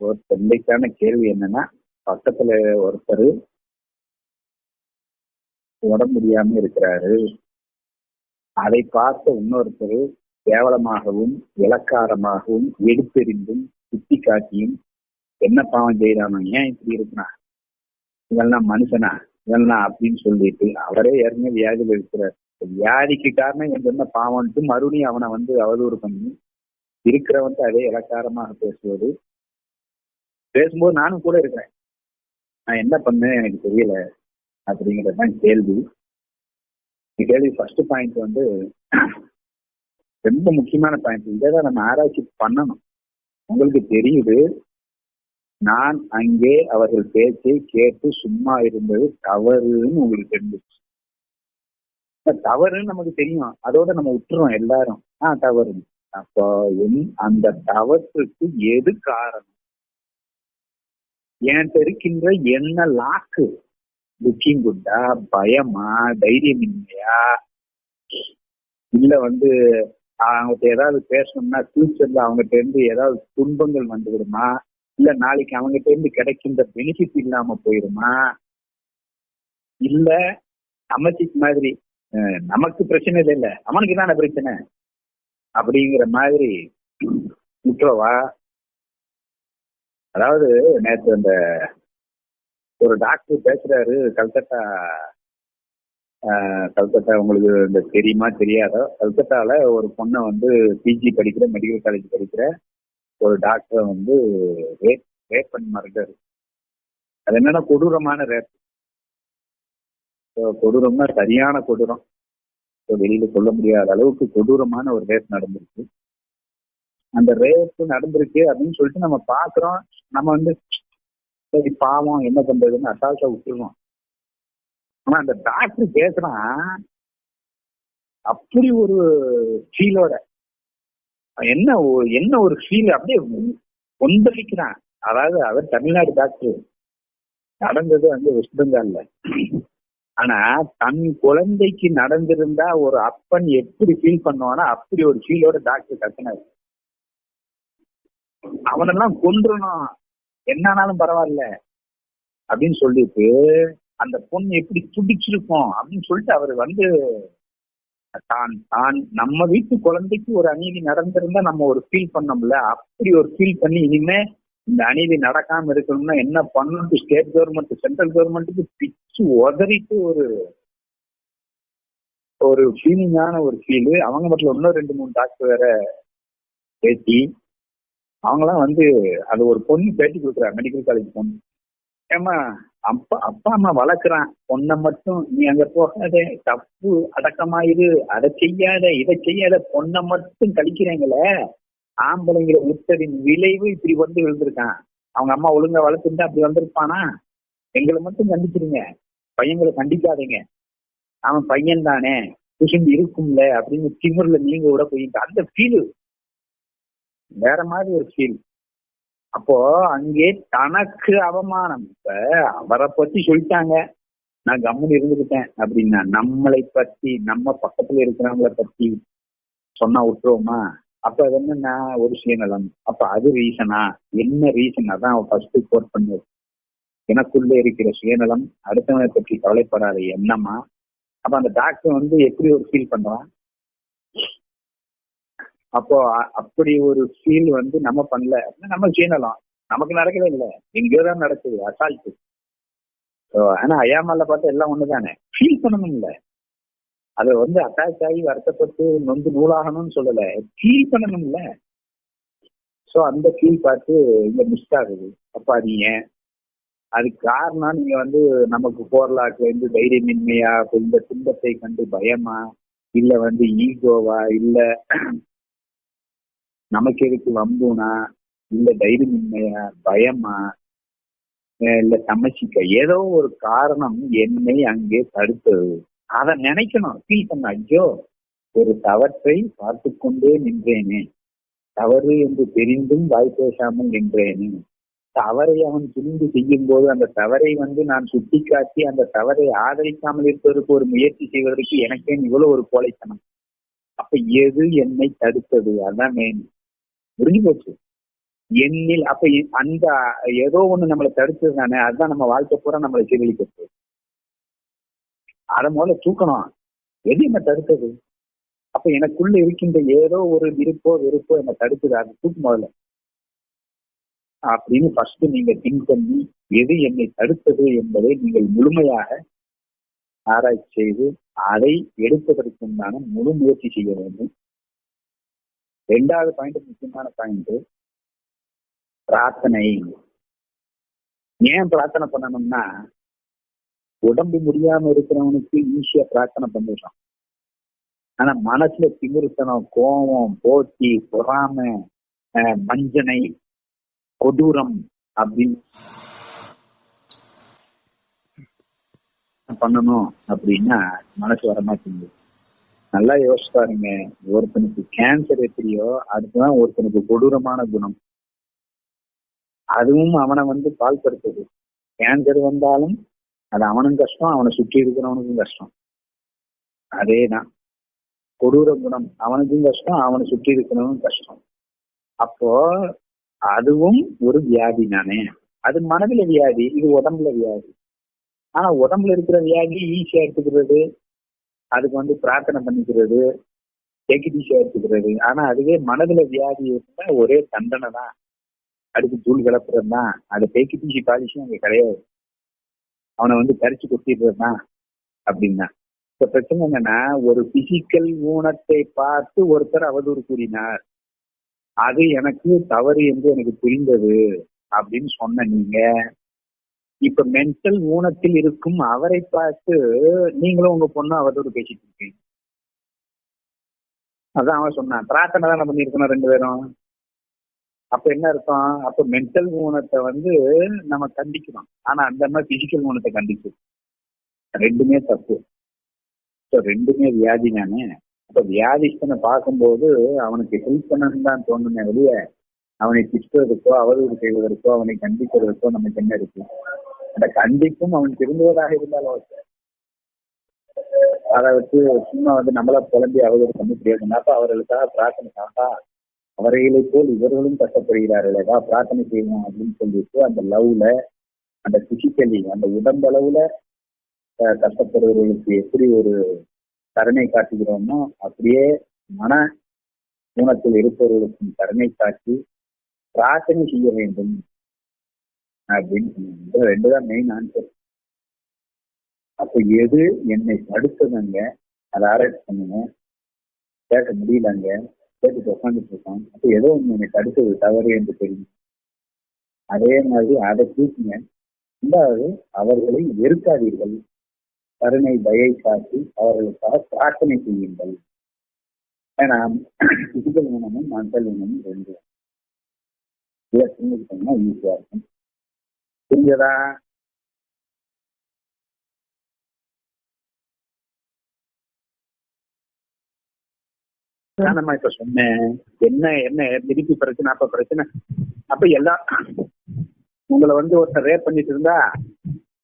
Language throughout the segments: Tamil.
ஒரு தந்தைக்கான கேள்வி என்னன்னா பக்கத்துல ஒருத்தர் உடம்பு முடியாம இருக்கிறாரு. அதை பார்த்த இன்னொருத்தர் கேவலமாகவும் இலக்காரமாகவும் எடுத்தெறிந்தும் சுத்தி காட்டியும் என்ன பாவம் செய்யறானோ ஏன் இப்படி இருக்கிறான்? இதெல்லாம் மனுஷனா? இதெல்லாம் அப்படின்னு சொல்லிட்டு அவரே ஏற்கனவே வியாதியில் இருக்கிறார். வியாதிக்கு காரணம் இவன் என்ன பாவம்ட்டு மறுபடியும் அவனை வந்து அவதூறு பண்ணி இருக்கிறவன்ட்டு அதே இலக்காரமாக பேசுவது பேசும்போது நானும் கூட இருக்கிறேன். நான் என்ன பண்ணேன் எனக்கு தெரியல. அப்படிங்கிறது தான் கேள்வி. கேள்வி ஃபர்ஸ்ட் பாயிண்ட் வந்து ரொம்ப முக்கியமான பாயிண்ட் இதை தான் நம்ம ஆராய்ச்சி பண்ணணும். உங்களுக்கு தெரியுது நான் அங்கே அவர்கள் பேச்சை கேட்டு சும்மா இருந்தது தவறுன்னு உங்களுக்கு தெரிஞ்சிச்சு தவறுன்னு நமக்கு தெரியும். அதோட நம்ம விட்டுருவோம் எல்லாரும். ஆஹ் தவறு அப்போ என் அந்த தவற்றுக்கு எது காரணம்? என்கிட்ட இருக்கின்ற என்ன லாக்கு? புக்கிங் குண்டா பயமா? தைரியமின்மையா இல்ல வந்து அவங்ககிட்ட ஏதாவது பேசணும்னா ஃபியூச்சர்ல அவங்ககிட்ட இருந்து ஏதாவது துன்பங்கள் வந்துவிடுமா? இல்ல நாளைக்கு அவங்ககிட்ட இருந்து கிடைக்கின்ற பெனிஃபிட் இல்லாம போயிருமா இல்ல அமைச்சிக்கு மாதிரி நமக்கு பிரச்சனை இல்லை இல்ல அவனுக்கு தானே பிரச்சனை? அப்படிங்கிற மாதிரி விட்டுறவா அதாவது நேற்று அந்த ஒரு டாக்டர் பேசுறாரு கல்கத்தா கல்கத்தா உங்களுக்கு இந்த தெரியுமா தெரியாதோ? கல்கத்தால ஒரு பொண்ணை வந்து பிஜி படிக்கிற மெடிக்கல் காலேஜ் படிக்கிற ஒரு டாக்டரை வந்து ரேப் ரேப் அண்ட் மர்டர் அது என்னன்னா கொடூரமான ரேப் கொடூரம்னா சரியான கொடூரம். வெளியில சொல்ல முடியாத அளவுக்கு கொடூரமான ஒரு ரேப் நடந்திருக்கு. அந்த ரேப்பு நடந்திருக்கு அப்படின்னு சொல்லிட்டு நம்ம பாக்குறோம். நம்ம வந்து சரி பாவம் என்ன பண்றதுன்னு அசால்ட்டா விட்டுருவோம். ஆனா அந்த டாக்டர் பேசுறான் அப்படி ஒரு ஃபீலோட என்ன என்ன ஒரு ஃபீல் அப்படியே கொந்தளிக்கிறான். அதாவது அவர் தமிழ்நாடு டாக்டர் நடந்தது வந்து வெஸ்ட் பெங்கால்ல ஆனா தன் குழந்தைக்கு நடந்திருந்தா ஒரு அப்பன் எப்படி ஃபீல் பண்ணுவானா அப்படி ஒரு ஃபீலோட டாக்டர் கத்தினாரு. அவனெல்லாம் கொன்றணும். என்னானாலும் பரவாயில்ல. அப்படின்னு சொல்லிட்டு அந்த பொண்ணு எப்படி துடிச்சிருக்கும் அப்படின்னு சொல்லிட்டு அவர் வந்து தான் தான் நம்ம வீட்டு குழந்தைக்கு ஒரு அநீதி நடந்திருந்தா நம்ம ஒரு ஃபீல் பண்ணோம்ல. அப்படி ஒரு ஃபீல் பண்ணி இனிமே இந்த அநீதி நடக்காம இருக்கணும்னா என்ன பண்ணணும் ஸ்டேட் கவர்மெண்ட் சென்ட்ரல் கவர்மெண்ட்டுக்கு பிச்சு உதறிட்டு ஒரு ஒரு ஃபீலிங்கான ஒரு ஃபீலு அவங்க மட்டும் இன்னும் ரெண்டு மூணு டாக்டர் வேற பேசி அவங்களாம் வந்து அது ஒரு பொண்ணு பேட்டி கொடுக்குறா மெடிக்கல் காலேஜ் பொண்ணு. ஏமா அப்பா அப்பா அம்மா வளர்க்குறான். பொண்ணை மட்டும் நீ அங்க போகாத. தப்பு அடக்கமாயிரு அதை செய்யாத இதை செய்யாத. பொண்ணை மட்டும் கழிக்கிறீங்களே. ஆம்பளைங்கிற உத்தரின் விளைவு இப்படி வந்து விழுந்திருக்கான். அவங்க அம்மா ஒழுங்கா வளர்த்துருந்தா அப்படி வந்திருப்பானா? எங்களை மட்டும் கண்டிச்சிருங்க. பையங்களை கண்டிக்காதீங்க. அவன் பையன் தானே குசும்பு இருக்கும்ல அப்படின்னு திமுறில் நீங்க விட போயிட்டு அந்த ஃபீலு வேற மாதிரி ஒரு ஃபீல் அப்போ அங்கே தனக்கு அவமானம். இப்ப அவரை பத்தி சொல்லிட்டாங்க. நான் கம்முன்னு இருந்துக்கிட்டேன் அப்படின்னா நம்மளை பத்தி நம்ம பக்கத்துல இருக்கிறவங்களை பத்தி சொன்னா விட்டுருவோமா? அப்ப அது என்னன்னா ஒரு சுயநலம். அப்ப அது ரீசனா என்ன ரீசன் அதான் ஃபர்ஸ்ட் கோட் பண்ணது. எனக்குள்ள இருக்கிற சுயநலம் அடுத்தவனை பற்றி கவலைப்படாத எண்ணமா? அப்ப அந்த டாக்டர் வந்து எப்படி ஒரு ஃபீல் பண்றான்? அப்போ அப்படி ஒரு ஃபீல் வந்து நம்ம பண்ணல அப்படின்னா நம்ம சீனலாம் நமக்கு நடக்கவே இல்லை. எங்கேயோ தான் நடக்குது அசால்ட்டு ஆனா அயாமல்ல பார்த்தா எல்லாம் ஒண்ணுதானே? ஃபீல் பண்ணணும்ல அதை வந்து அட்டாச் ஆகி வருத்தப்பட்டு நொந்து நூலாகணும்னு சொல்லல. ஃபீல் பண்ணணும்ல ஸோ அந்த ஃபீல் பார்த்து இங்க மிஸ் ஆகுது. அப்ப அது ஏன்? அதுக்கு காரணம் நீங்க வந்து நமக்கு போர்லாக்கு வந்து தைரியமின்மையா இந்த துன்பத்தை கண்டு பயமா இல்ல வந்து ஈகோவா இல்ல நமக்கு எதுக்கு வம்புனா இல்ல தைரியமின்மையா பயமா இல்ல சமச்சிக்க ஏதோ ஒரு காரணம் என்னை அங்கே தடுத்தது. அதை நினைக்கணும். ஃபீல் பண்ண ஐயோ ஒரு தவற்றை பார்த்து கொண்டே நின்றேனே. தவறு என்று தெரிந்தும் வாய் பேசாமல் நின்றேனே. தவறை அவன் துணிந்து செய்யும் போது அந்த தவறை வந்து நான் சுட்டிக்காட்டி அந்த தவறை ஆதரிக்காமல் இருப்பதற்கு ஒரு முயற்சி செய்வதற்கு எனக்கே இவ்வளவு ஒரு கோழைத்தனம். அப்ப எது என்னை தடுத்தது? அதான் மெயின் முடிஞ்சு போச்சு எண்ணில் அப்ப அந்த ஏதோ ஒண்ணு நம்மளை தடுத்தது தானே அதுதான் நம்ம வாழ்க்கை பூரா நம்மளை சீரழிக்கிறது அதை முதல்ல தூக்கணும். எது என்ன தடுத்தது? அப்ப எனக்குள்ள இருக்கின்ற ஏதோ ஒரு விருப்போ வெறுப்போ என்ன தடுக்குது. அது தூக்கு முதல்ல. அப்படின்னு ஃபர்ஸ்ட் நீங்க திங்க் பண்ணி எது என்னை தடுத்தது என்பதை நீங்கள் முழுமையாக ஆராய்ச்சி செய்து அதை எடுப்பதற்குண்டான முழு முயற்சி செய்ய வேண்டும். ரெண்டாவது பாயிண்ட் முக்கியமான பாயிண்ட் பிரார்த்தனை. ஏன் பிரார்த்தனை பண்ணணும்னா உடம்பு முடியாம இருக்கிறவனுக்கு ஈஸியா பிரார்த்தனை பண்ணிடுறான் ஆனா மனசுல திமிருத்தனம் கோபம் போட்டி பொறாமை அஹ், வஞ்சனை கொடூரம் அப்படின்னு பண்ணணும் அப்படின்னா மனசு வரமாட்டேங்குது நல்லா யோசிச்சு பாருங்க. ஒருத்தனுக்கு கேன்சர் எப்படியோ அதுதான் ஒருத்தனுக்கு கொடூரமான குணம். அதுவும் அவனை வந்து பால் படுத்துது கேன்சர் வந்தாலும் அது அவனும் கஷ்டம் அவனை சுற்றி இருக்கிறவனுக்கும் கஷ்டம். அதேதான். கொடூர குணம் அவனுக்கும் கஷ்டம் அவனை சுற்றி இருக்கிறவனுக்கும் கஷ்டம். அப்போ அதுவும் ஒரு வியாதி தானே. அது மனதில் வியாதி இது உடம்புல வியாதி. ஆனா உடம்புல இருக்கிற வியாதி ஈஸியா எடுத்துக்கிறது அதுக்கு வந்து பிரார்த்தனை பண்ணிக்கிறது எகிதிஷா எடுத்துக்கிறது. ஆனா அதுவே மனதுல வியாதி இருந்தா ஒரே தண்டனை தான். அதுக்கு தூள் கிளப்புறது தான் அது டேக்கு பாலிஷும் அங்கே கிடையாது. அவனை வந்து கரிச்சு கொட்டிடுறது தான் அப்படின்னா. இப்ப பிரச்சனை என்னன்னா ஒரு பிசிக்கல் ஊனத்தை பார்த்து ஒருத்தர் அவதூறு கூறினார். அது எனக்கு தவறு என்று எனக்கு புரிந்தது அப்படின்னு சொன்ன நீங்க இப்ப மென்டல் ஊனத்தில் இருக்கும் அவரை பார்த்து நீங்களும் உங்க பொண்ணு அவரோட பேசிட்டு இருக்கீங்க. அதான் அவன் சொன்னான். பிரார்த்தனை தானே பண்ணிருக்கணும் ரெண்டு பேரும். அப்ப என்ன அர்த்தம்? அப்ப மென்டல் ஊனத்தை வந்து நம்ம கண்டிக்கணும் ஆனா அந்த மாதிரி பிசிக்கல் ஊனத்தை கண்டிக்கணும் ரெண்டுமே தப்பு. So, ரெண்டுமே வியாதி தானே. அப்ப வியாதிஸ்தனை பார்க்கும்போது அவனுக்கு ஹெல்ப் பண்ணணும்னு தான் தோணுமே வெளியே அவனை திட்டுவதற்கோ அவதூறு செய்வதற்கோ அவனை கண்டிக்கிறதுக்கோ நமக்கு என்ன இருக்கு? அந்த கண்டிப்பும் அவன் திரும்புவதாக இருந்தாலும் அதை வச்சு சும்மா வந்து நம்மள குழந்தை அவதூறு பண்ணி பிரயோஜனம் அப்ப அவர்களுக்காக பிரார்த்தனை தாண்டா அவர்களை போல் இவர்களும் கஷ்டப்படுகிறார்கள் ஏதாவது பிரார்த்தனை செய்யணும் அப்படின்னு சொல்லிட்டு அந்த லவ்ல அந்த பிசிக்கலி அந்த உடம்பளவுல கஷ்டப்படுறவர்களுக்கு எப்படி ஒரு கருணை காட்டுகிறோமோ அப்படியே மன ஊனத்தில் இருப்பவர்களுக்கும் கருணை காட்டி பிரார்த்தனை செய்ய வேண்டும். அப்படின்னு சொன்னாங்க. ரெண்டு தான் மெயின் ஆன்சர் அப்ப எது என்னை தடுத்ததுங்க? அதை ஆராய்ச்சி பண்ணுங்க. கேட்க முடியலங்க. கேட்டு உட்காந்துட்டு இருக்கோம் அப்ப ஏதோ ஒண்ணு என்னை தடுத்தது தவறு என்று தெரியும். அதே மாதிரி அதை தூக்குங்க. ரெண்டாவது அவர்களை வெறுக்காதீர்கள். கருணை தயை காட்டி அவர்களுக்காக பிரார்த்தனை செய்யுங்கள். ஏன்னா பிசிக்கல் ஊனமும் மண்டல் ரெண்டு. இதை புரிஞ்சுக்கிட்டோம்னா ஈஸியா இருக்கும். புரிஞ்சதா நான் இப்ப சொன்னேன். என்ன என்ன திருப்பி பிரச்சனை அப்ப பிரச்சனை. அப்ப எல்லாம் உங்களை வந்து ஒருத்தன் ரேப் பண்ணிட்டு இருந்தா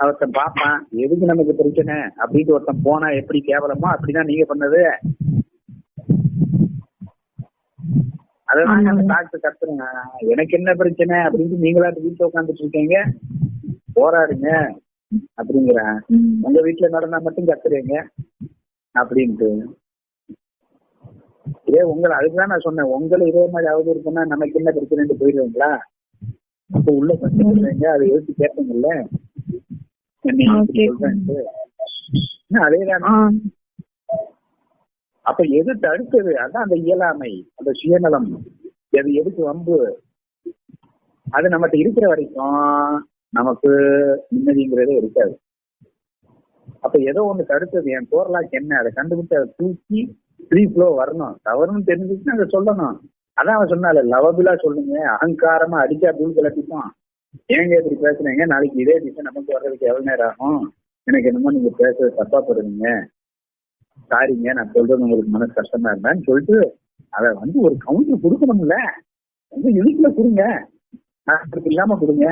அவர்த்தன் பாப்பான் எதுக்கு நமக்கு பிரச்சனை? அப்படின்ட்டு ஒருத்தன் போனா எப்படி கேவலமோ அப்படிதான் நீங்க பண்ணது. அதான் அந்த டாக்டர் கத்துறேங்க. எனக்கு என்ன பிரச்சனை அப்படின்ட்டு நீங்களா வீட்டுல உட்காந்துட்டு இருக்கீங்க? போராடுங்க அப்படிங்கிறேன் உங்க வீட்டுல நடந்தா மட்டும் கத்துறீங்க அப்படின்ட்டு. இதே உங்களை அதுக்குதான் நான் சொன்னேன். உங்களை இதே மாதிரி அவதூறு பண்ணா நமக்கு என்ன பிரச்சனைன்னு போயிடுவீங்களா? அப்ப உள்ள கஷ்டப்படுறீங்க அதை யோசிச்சு. ஆ, அதேதான். அப்ப எது தடுத்தது? அதான் அந்த இயலாமை அந்த சுயநலம். எது எதுக்கு வம்பு? அது நம்மகிட்ட இருக்கிற வரைக்கும் நமக்கு நிம்மதிங்கிறதே இருக்காது. அப்ப ஏதோ ஒண்ணு தடுத்தது என் கோரலாக்கு என்ன? அதை கண்டுபிடிச்சு அதை தூக்கி ஃப்ரீ ஃப்ளோ வரணும். தவறுன்னு தெரிஞ்சுச்சுன்னா அதை சொல்லணும். அதான் அவன் சொன்னால லவபிலா சொல்லுங்க. அகங்காரமா அடிச்சா தூள் கிளப்பிக்கும். ஏங்க இப்படி பேசுறீங்க? நாளைக்கு இதே டிசைன் நமக்கு வர்றதுக்கு எவ்வளவு நேரம் ஆகும்? எனக்கு என்னமோ நீங்க பேசுறது தப்பா போடுறீங்க. சாரிங்க நான் சொல்றது உங்களுக்கு மனசு கஷ்டமா இருந்தான்னு சொல்லிட்டு அதை வந்து ஒரு கவுண்டர் கொடுக்கணும்ல. வந்து இதுக்குள்ள கொடுங்க. இல்லாம கொடுங்க.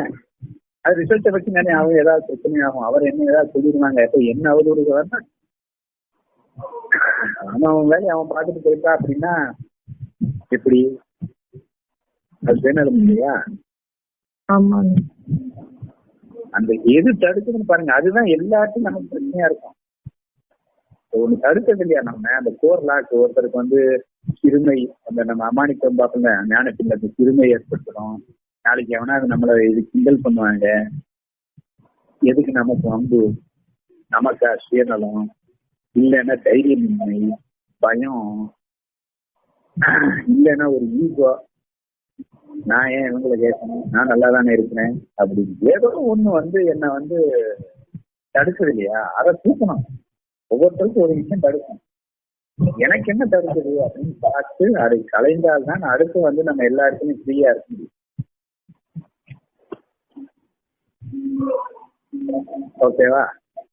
அது ரிசல்ட்டை வச்சு தானே அவன் ஏதாவது பிரச்சனை ஆகும். அவர் என்ன ஏதாவது சொல்லிடுவாங்க இப்ப என்ன அவதூறு வரனா அவன் அவன் வேலையை அவன் பார்த்துட்டு போயிட்டா அப்படின்னா எப்படி? அது சுயநலம் இல்லையா? ஆமாங்க. அந்த எது தடுக்குதுன்னு பாருங்க அதுதான் எல்லாத்தையும் நமக்கு பிரச்சனையா இருக்கும். ஒண்ணு தடுக்கிறது இல்லையா நம்ம? அந்த கோர் லாக் ஒருத்தருக்கு வந்து சிறுமை அந்த நம்ம அமானிக்கம் பார்ப்போங்க ஞானத்தில் அந்த சிறுமை ஏற்படுத்தணும் நாளைக்கு எவனா அது நம்மளை இது கிண்டல் பண்ணுவாங்க. எதுக்கு நமக்கு அம்பு நமக்கு சுயநலம்? இல்லைன்னா தைரியமின்மை? பயம்? இல்லைன்னா ஒரு ஈகோ நான் ஏன் இவங்களை கேட்கணும்? நான் நல்லா தானே இருக்கிறேன்? அப்படின்னு. ஏதோ ஒண்ணு வந்து என்ன வந்து தடுக்குது இல்லையா? அதை தூக்கணும். ஒவ்வொருத்தருக்கும் ஒரு விஷயம் தடுக்கும். எனக்கு என்ன தடுக்குது அப்படின்னு பார்த்து அதை கலைந்தால்தான் அடுத்து வந்து நம்ம எல்லாருக்குமே ஃப்ரீயா இருக்க முடியும். ஓகேவா